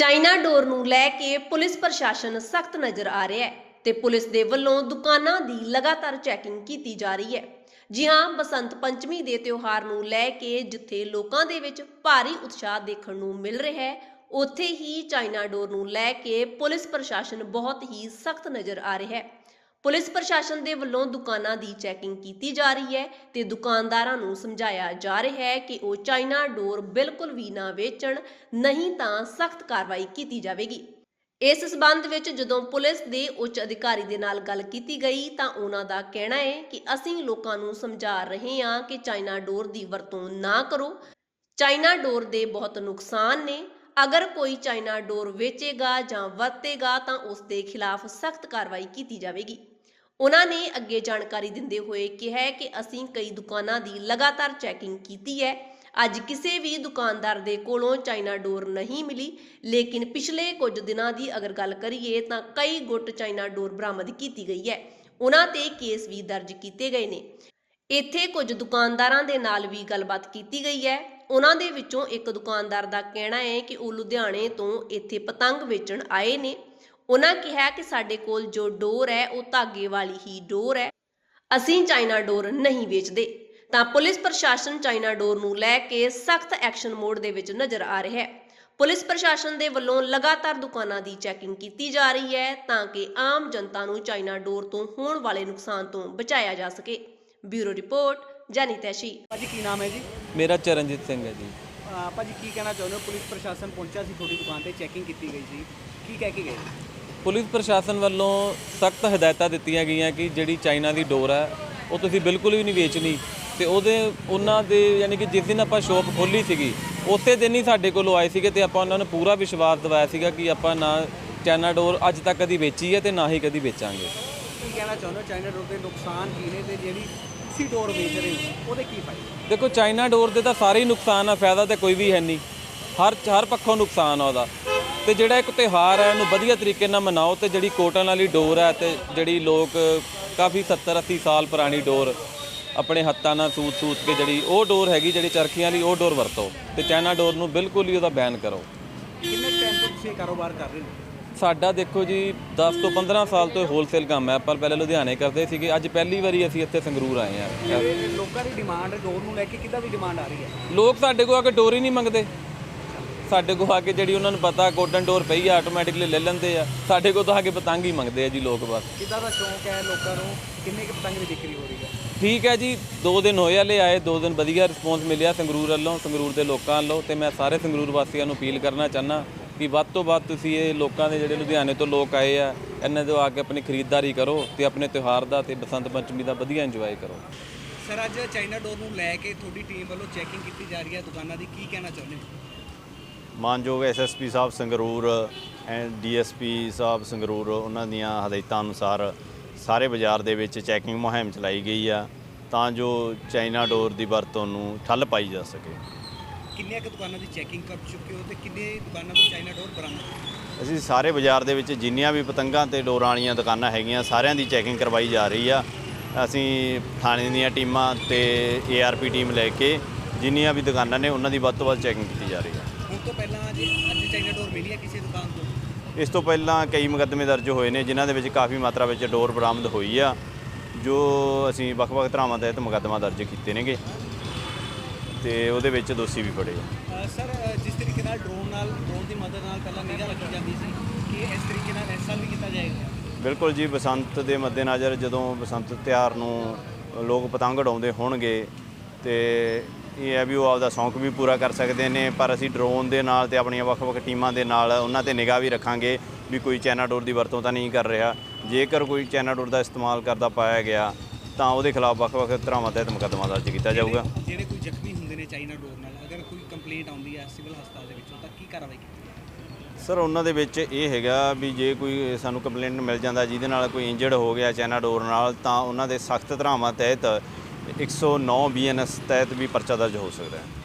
China ਡੋਰ ਨੂੰ ਲੈ ਕੇ police ਪ੍ਰਸ਼ਾਸਨ ਸਖਤ ਨਜ਼ਰ ਆ ਰਿਹਾ ਹੈ ਤੇ ਪੁਲਿਸ ਦੇ ਵੱਲੋਂ ਦੁਕਾਨਾਂ ਦੀ ਲਗਾਤਾਰ ਚੈਕਿੰਗ ਕੀਤੀ ਜਾ ਰਹੀ ਹੈ। ਜੀ ਹਾਂ, ਬਸੰਤ ਪੰਚਮੀ ਦੇ ਤਿਉਹਾਰ ਨੂੰ ਲੈ ਕੇ ਜਿੱਥੇ ਲੋਕਾਂ ਦੇ ਵਿੱਚ ਭਾਰੀ ਉਤਸ਼ਾਹ ਦੇਖਣ ਨੂੰ ਮਿਲ ਰਿਹਾ ਹੈ, ਉੱਥੇ ਹੀ ਚਾਈਨਾ ਡੋਰ ਨੂੰ ਲੈ ਕੇ ਪੁਲਿਸ ਪ੍ਰਸ਼ਾਸਨ ਬਹੁਤ ਹੀ ਸਖਤ ਨਜ਼ਰ ਆ ਰਿਹਾ ਹੈ। ਪੁਲਿਸ ਪ੍ਰਸ਼ਾਸਨ ਦੇ ਵੱਲੋਂ ਦੁਕਾਨਾਂ ਦੀ ਚੈਕਿੰਗ ਕੀਤੀ ਜਾ ਰਹੀ ਹੈ ਤੇ ਦੁਕਾਨਦਾਰਾਂ ਨੂੰ ਸਮਝਾਇਆ ਜਾ ਰਿਹਾ ਹੈ ਕਿ ਉਹ ਚਾਈਨਾ ਡੋਰ ਬਿਲਕੁਲ ਵੀ ਨਾ ਵੇਚਣ, ਨਹੀਂ ਤਾਂ ਸਖਤ ਕਾਰਵਾਈ ਕੀਤੀ ਜਾਵੇਗੀ। ਇਸ ਸਬੰਧ ਵਿੱਚ ਜਦੋਂ ਪੁਲਿਸ ਦੇ ਉੱਚ ਅਧਿਕਾਰੀ ਦੇ ਨਾਲ ਗੱਲ ਕੀਤੀ ਗਈ ਤਾਂ ਉਹਨਾਂ ਦਾ ਕਹਿਣਾ ਹੈ ਕਿ ਅਸੀਂ ਲੋਕਾਂ ਨੂੰ ਸਮਝਾ ਰਹੇ ਹਾਂ ਕਿ ਚਾਈਨਾ ਡੋਰ ਦੀ ਵਰਤੋਂ ਨਾ ਕਰੋ। ਚਾਈਨਾ ਡੋਰ ਦੇ ਬਹੁਤ ਨੁਕਸਾਨ ਨੇ। ਅਗਰ ਕੋਈ ਚਾਈਨਾ ਡੋਰ ਵੇਚੇਗਾ ਜਾਂ ਵਰਤੇਗਾ ਤਾਂ ਉਸ ਦੇ ਖਿਲਾਫ ਸਖਤ ਕਾਰਵਾਈ ਕੀਤੀ ਜਾਵੇਗੀ। ਉਹਨਾਂ ਨੇ ਅੱਗੇ ਜਾਣਕਾਰੀ ਦਿੰਦੇ ਹੋਏ ਕਿਹਾ ਕਿ ਅਸੀਂ ਕਈ ਦੁਕਾਨਾਂ ਦੀ ਲਗਾਤਾਰ ਚੈਕਿੰਗ ਕੀਤੀ ਹੈ। ਅੱਜ ਕਿਸੇ ਵੀ ਦੁਕਾਨਦਾਰ ਦੇ ਕੋਲੋਂ ਚਾਈਨਾ ਡੋਰ ਨਹੀਂ ਮਿਲੀ, ਲੇਕਿਨ ਪਿਛਲੇ ਕੁਝ ਦਿਨਾਂ ਦੀ ਅਗਰ ਗੱਲ ਕਰੀਏ ਤਾਂ ਕਈ ਗੁੱਟ ਚਾਈਨਾ ਡੋਰ ਬਰਾਮਦ ਕੀਤੀ ਗਈ ਹੈ। ਉਹਨਾਂ ਤੇ ਕੇਸ ਵੀ ਦਰਜ ਕੀਤੇ ਗਏ ਨੇ। ਇੱਥੇ ਕੁਝ ਦੁਕਾਨਦਾਰਾਂ ਦੇ ਨਾਲ ਵੀ ਗੱਲਬਾਤ ਕੀਤੀ ਗਈ ਹੈ। ਉਹਨਾਂ ਦੇ ਵਿੱਚੋਂ ਇੱਕ ਦੁਕਾਨਦਾਰ ਦਾ ਕਹਿਣਾ ਹੈ ਕਿ ਉਹ ਲੁਧਿਆਣੇ ਤੋਂ ਇੱਥੇ ਪਤੰਗ ਵੇਚਣ ਆਏ ਨੇ। ਉਹਨਾਂ ਕਿਹਾ ਕਿ ਸਾਡੇ ਕੋਲ ਜੋ ਡੋਰ ਹੈ ਉਹ ਧਾਗੇ ਵਾਲੀ ਹੀ ਡੋਰ ਹੈ। ਅਸੀਂ ਚਾਈਨਾ ਡੋਰ ਨਹੀਂ ਵੇਚਦੇ। ਤਾਂ ਪੁਲਿਸ ਪ੍ਰਸ਼ਾਸਨ ਚਾਈਨਾ ਡੋਰ ਨੂੰ ਲੈ ਕੇ ਸਖਤ ਐਕਸ਼ਨ ਮੋਡ ਦੇ ਵਿੱਚ ਨਜ਼ਰ ਆ ਰਿਹਾ ਹੈ। ਪੁਲਿਸ ਪ੍ਰਸ਼ਾਸਨ ਦੇ ਵੱਲੋਂ ਲਗਾਤਾਰ ਦੁਕਾਨਾਂ ਦੀ ਚੈਕਿੰਗ ਕੀਤੀ ਜਾ ਰਹੀ ਹੈ ਤਾਂ ਕਿ ਆਮ ਜਨਤਾ ਨੂੰ ਚਾਈਨਾ ਡੋਰ ਤੋਂ ਹੋਣ ਵਾਲੇ ਨੁਕਸਾਨ ਤੋਂ ਬਚਾਇਆ ਜਾ ਸਕੇ। ਬਿਊਰੋ ਰਿਪੋਰਟ ਜਾਨੀ ਤੈਸ਼ੀ। ਭਾਜੀ ਕੀ ਨਾਮ ਹੈ ਜੀ? ਮੇਰਾ ਚਰਨਜੀਤ ਸਿੰਘ ਹੈ ਜੀ। ਭਾਜੀ ਕੀ ਕਹਿਣਾ ਚਾਹੁੰਦੇ ਹੋ? ਪੁਲਿਸ ਪ੍ਰਸ਼ਾਸਨ ਪਹੁੰਚਿਆ ਸੀ ਤੁਹਾਡੀ ਦੁਕਾਨ ਤੇ ਚੈਕਿੰਗ ਕੀਤੀ ਗਈ ਸੀ। ਕੀ ਕਹਿ ਕੇ ਗਏ? ਪੁਲਿਸ ਪ੍ਰਸ਼ਾਸਨ ਵੱਲੋਂ ਸਖਤ ਹਦਾਇਤਾਂ ਦਿੱਤੀਆਂ ਗਈਆਂ ਕਿ ਜਿਹੜੀ ਚਾਈਨਾ ਦੀ ਡੋਰ ਹੈ ਉਹ ਤੁਸੀਂ ਬਿਲਕੁਲ ਵੀ ਨਹੀਂ ਵੇਚਣੀ। ਤੇ ਉਹਦੇ ਉਹਨਾਂ ਦੇ ਯਾਨੀ ਕਿ ਜਿਸ ਦਿਨ ਆਪਾਂ ਸ਼ੋਪ ਖੋਲੀ ਸੀਗੀ ਉਸੇ ਦਿਨ ਹੀ ਸਾਡੇ ਕੋਲ ਆਏ ਸੀਗੇ ਤੇ ਆਪਾਂ ਉਹਨਾਂ ਨੂੰ ਪੂਰਾ ਵਿਸ਼ਵਾਸ ਦਿਵਾਇਆ ਸੀਗਾ ਕਿ ਆਪਾਂ ਨਾ ਚਾਈਨਾ ਡੋਰ ਅੱਜ ਤੱਕ ਕਦੀ ਵੇਚੀ ਹੈ ਤੇ ਨਾ ਹੀ ਕਦੀ ਵੇਚਾਂਗੇ। ਕੀ ਕਹਿਣਾ ਚਾਹੁੰਦੇ ਚਾਈਨਾ ਡੋਰ ਦੇ ਨੁਕਸਾਨ ਕੀ ਨੇ ਤੇ ਜਿਹੜੀ ਤੁਸੀਂ ਡੋਰ ਵੇਚ ਰਹੇ ਹੋ ਉਹਦੇ ਕੀ ਫਾਇਦੇ? ਦੇਖੋ ਚਾਈਨਾ ਡੋਰ ਦੇ ਤਾਂ ਸਾਰੇ ਹੀ ਨੁਕਸਾਨ ਆ ਫਾਇਦਾ ਤੇ ਕੋਈ ਵੀ ਹੈ ਨਹੀਂ। ਹਰ ਹਰ ਪੱਖੋਂ ਨੁਕਸਾਨ ਆ ਉਹਦਾ। ਤੇ ਜਿਹੜਾ ਇੱਕ ਤਿਉਹਾਰ ਹੈ ਇਹਨੂੰ ਵਧੀਆ ਤਰੀਕੇ ਨਾਲ ਮਨਾਓ ਤੇ ਜਿਹੜੀ ਕੋਟਨ ਵਾਲੀ ਡੋਰ ਹੈ ਤੇ ਜਿਹੜੀ ਲੋਕ ਕਾਫੀ 70 80 ਸਾਲ ਪੁਰਾਣੀ ਡੋਰ ਆਪਣੇ ਹੱਥਾਂ ਨਾਲ ਸੂਤ ਸੂਤ ਕੇ ਜਿਹੜੀ ਉਹ ਡੋਰ ਹੈਗੀ ਜਿਹੜੀ ਚਰਖੀਆਂ ਵਾਲੀ ਉਹ ਡੋਰ ਵਰਤੋ ਤੇ ਚਾਈਨਾ ਡੋਰ ਨੂੰ ਬਿਲਕੁਲ ਹੀ ਉਹਦਾ ਬੈਨ ਕਰੋ। ਕਿੰਨੇ ਟਾਈਮ ਤੋਂ ਤੁਸੀਂ ਕਾਰੋਬਾਰ ਕਰ ਰਹੇ ਹੋ? ਸਾਡਾ ਦੇਖੋ ਜੀ 10 ਤੋਂ 15 ਸਾਲ ਤੋਂ ਹੋਲਸੇਲ ਕੰਮ ਹੈ। ਪਰ ਪਹਿਲੇ ਲੁਧਿਆਣੇ ਕਰਦੇ ਸੀਗੇ ਅੱਜ ਪਹਿਲੀ ਵਾਰੀ ਅਸੀਂ ਇੱਥੇ ਸੰਗਰੂਰ ਆਏ ਹਾਂ। ਤੇ ਲੋਕਾਂ ਦੀ ਡਿਮਾਂਡ ਡੋਰ ਨੂੰ ਲੈ ਕੇ ਕਿੱਦਾਂ ਦੀ ਡਿਮਾਂਡ ਆ ਰਹੀ ਹੈ? ਲੋਕ ਸਾਡੇ ਕੋਲ ਆ ਕੇ ਡੋਰ ਹੀ ਨਹੀਂ ਮੰਗਦੇ। ਸਾਡੇ ਕੋਲ ਆ ਕੇ ਜਿਹੜੀ ਉਹਨਾਂ ਨੂੰ ਪਤਾ ਗੋਲਡਨ ਡੋਰ ਪਈ ਆ ਆਟੋਮੈਟਿਕਲੀ ਲੈ ਲੈਂਦੇ ਆ। ਸਾਡੇ ਕੋਲ ਤਾਂ ਆ ਕੇ ਪਤੰਗ ਹੀ ਮੰਗਦੇ ਆ ਜੀ ਲੋਕ ਬਸ। ਕਿੱਦਾਂ ਦਾ ਸ਼ੌਂਕ ਹੈ ਲੋਕਾਂ ਨੂੰ? ਕਿੰਨੇ ਕੁ ਪਤੰਗ ਦੀ ਵਿਕਰੀ ਹੋ ਰਹੀ ਹੈ? ਠੀਕ ਹੈ ਜੀ 2 ਦਿਨ ਹੋਏ ਹਲੇ ਆਏ 2 ਦਿਨ ਵਧੀਆ ਰਿਸਪੌਂਸ ਮਿਲਿਆ ਸੰਗਰੂਰ ਵੱਲੋਂ ਸੰਗਰੂਰ ਦੇ ਲੋਕਾਂ ਵੱਲੋਂ ਤੇ ਮੈਂ ਸਾਰੇ ਸੰਗਰੂਰ ਵਾਸੀਆਂ ਨੂੰ ਅਪੀਲ ਕਰਨਾ ਚਾਹਨਾ ਕਿ ਵੱਧ ਤੋਂ ਵੱਧ ਤੁਸੀਂ ਇਹ ਲੋਕਾਂ ਦੇ ਜਿਹੜੇ ਲੁਧਿਆਣੇ ਤੋਂ ਲੋਕ ਆਏ ਆ ਇਹਨਾਂ ਤੋਂ ਆ ਕੇ ਆਪਣੀ ਖਰੀਦਦਾਰੀ ਕਰੋ ਤੇ ਆਪਣੇ ਤਿਉਹਾਰ ਦਾ ਤੇ ਬਸੰਤ ਪੰਚਮੀ ਦਾ ਵਧੀਆ ਇੰਜੋਏ ਕਰੋ। ਸਰ ਅੱਜ ਚਾਈਨਾ ਡੋਰ ਨੂੰ ਲੈ ਕੇ ਤੁਹਾਡੀ ਟੀਮ ਵੱਲੋਂ ਚੈਕਿੰਗ ਕੀਤੀ ਜਾ ਰਹੀ ਹੈ। ਦੁਕਾਨਾਂ ਦੀ ਕੀ ਕਹਿਣਾ ਚਾਹੁੰਦੇ ਹੋ? ਮਾਨਯੋਗ SSP Sahib Sangrur and DSP ਸਾਹਿਬ ਸੰਗਰੂਰ ਉਹਨਾਂ ਦੀਆਂ ਹਦਾਇਤਾਂ ਅਨੁਸਾਰ ਸਾਰੇ ਬਾਜ਼ਾਰ ਦੇ ਵਿੱਚ ਚੈਕਿੰਗ ਮੁਹਿੰਮ ਚਲਾਈ ਗਈ ਆ ਤਾਂ ਜੋ ਚਾਈਨਾ ਡੋਰ ਦੀ ਵਰਤੋਂ ਨੂੰ ਠੱਲ ਪਾਈ ਜਾ ਸਕੇ। ਕਿੰਨੀਆਂ ਕੁ ਦੁਕਾਨਾਂ ਦੀ ਚੈਕਿੰਗ ਕਰ ਚੁੱਕੇ ਹੋ ਤੇ ਕਿੰਨੇ ਦੁਕਾਨਾਂ ਤੋਂ ਚਾਈਨਾ ਡੋਰ ਬਰਾਮਦ ਅਸੀਂ ਸਾਰੇ ਬਾਜ਼ਾਰ ਦੇ ਵਿੱਚ ਜਿੰਨੀਆਂ ਵੀ ਪਤੰਗਾਂ ਤੇ ਡੋਰਾਂ ਵਾਲੀਆਂ ਦੁਕਾਨਾਂ ਹੈਗੀਆਂ ਸਾਰਿਆਂ ਦੀ ਚੈਕਿੰਗ ਕਰਵਾਈ ਜਾ ਰਹੀ ਆ। ਅਸੀਂ ਥਾਣੇ ਦੀਆਂ ਟੀਮਾਂ ਤੇ ਏਆਰਪੀ ਟੀਮ ਲੈ ਕੇ ਜਿੰਨੀਆਂ ਵੀ ਦੁਕਾਨਾਂ ਨੇ ਉਹਨਾਂ ਦੀ ਵੱਧ ਤੋਂ ਵੱਧ ਚੈਕਿੰਗ ਕੀਤੀ ਜਾ ਰਹੀ ਆ। ਹੁਣ ਤੋਂ ਪਹਿਲਾਂ ਜੇ ਅੱਜ ਚਾਈਨਾ ਡੋਰ ਮਿਲੀ ਹੈ ਕਿਸੇ ਦੁਕਾਨ ਤੋਂ? ਇਸ ਤੋਂ ਪਹਿਲਾਂ ਕਈ ਮੁਕੱਦਮੇ ਦਰਜ ਹੋਏ ਨੇ ਜਿਨ੍ਹਾਂ ਦੇ ਵਿੱਚ ਕਾਫੀ ਮਾਤਰਾ ਵਿੱਚ ਡੋਰ ਬਰਾਮਦ ਹੋਈ ਆ ਜੋ ਅਸੀਂ ਵੱਖ-ਵੱਖ ਧਾਰਾਵਾਂ ਤਹਿਤ ਮੁਕੱਦਮਾ ਦਰਜ ਕੀਤੇ ਨੇਗੇ ਤੇ ਉਹਦੇ ਵਿੱਚ ਦੋਸ਼ੀ ਵੀ ਫੜੇ ਆ। ਅ, ਸਰ ਅ, ਜਿਸ ਤਰੀਕੇ ਨਾਲ ਡਰੋਨ ਨਾਲ ਡਰੋਨ ਦੀ ਮਦਦ ਨਾਲ ਪਹਿਲਾਂ ਨਿਗਾਹ ਰੱਖੀ ਜਾਂਦੀ ਸੀ ਕਿ ਇਸ ਤਰੀਕੇ ਨਾਲ ਇਸ ਸਾਲ ਵੀ ਕੀਤਾ ਜਾਏਗਾ? ਬਿਲਕੁਲ ਜੀ ਬਸੰਤ ਦੇ ਮੱਦੇਨਜ਼ਰ ਜਦੋਂ ਬਸੰਤ ਤਿਉਹਾਰ ਨੂੰ ਲੋਕ ਪਤੰਗ ਉਡਾਉਂਦੇ ਹੋਣਗੇ ਤੇ ਇਹ ਹੈ ਵੀ ਉਹ ਆਪਦਾ ਸ਼ੌਂਕ ਵੀ ਪੂਰਾ ਕਰ ਸਕਦੇ ਨੇ ਪਰ ਅਸੀਂ ਡਰੋਨ ਦੇ ਨਾਲ ਤੇ ਆਪਣੀਆਂ ਵੱਖ-ਵੱਖ ਟੀਮਾਂ ਦੇ ਨਾਲ ਉਹਨਾਂ ਤੇ ਨਿਗਾਹ ਵੀ ਰੱਖਾਂਗੇ ਵੀ ਕੋਈ ਚਾਈਨਾ ਡੋਰ ਦੀ ਵਰਤੋਂ ਤਾਂ ਨਹੀਂ ਕਰ ਰਿਹਾ ਜੇਕਰ ਕੋਈ ਚਾਈਨਾ ਡੋਰ ਦਾ ਇਸਤੇਮਾਲ ਕਰਦਾ ਪਾਇਆ ਗਿਆ ਤਾਂ ਉਹਦੇ ਖਿਲਾਫ ਵੱਖ-ਵੱਖ ਧਾਰਾਵਾਂ ਤਹਿਤ ਮੁਕੱਦਮਾ ਦਰਜ ਕੀਤਾ ਜਾਊਗਾ ਜਿਹੜੇ- ਕੋਈ ਜ਼ਖਮੀ ਹੁੰਦੇ ਨੇ ਚਾਈਨਾ ਡੋਰ ਨਾਲ ਅਗਰ ਕੋਈ ਕੰਪਲੇਂਟ ਆਉਂਦੀ ਹੈ ਸਿਵਲ ਹਸਪਤਾਲ ਦੇ ਵਿੱਚੋਂ ਤਾਂ ਕੀ ਕਾਰਵਾਈ ਕੀਤੀ? ਸਰ ਉਹਨਾਂ ਦੇ ਵਿੱਚ ਇਹ ਹੈਗਾ ਵੀ ਜੇ ਕੋਈ ਸਾਨੂੰ ਕੰਪਲੇਂਟ ਮਿਲ ਜਾਂਦਾ ਜਿਹਦੇ ਨਾਲ ਕੋਈ ਇੰਜਰਡ ਹੋ ਗਿਆ ਚਾਈਨਾ ਡੋਰ ਨਾਲ ਤਾਂ ਉਹਨਾਂ ਦੇ ਸਖਤ ਧਾਰਾਵਾਂ ਤਹਿਤ 109 ਬੀਐਨਐਸ ਤਹਿਤ ਵੀ ਪਰਚਾ ਦਰਜ ਹੋ ਸਕਦਾ ਹੈ।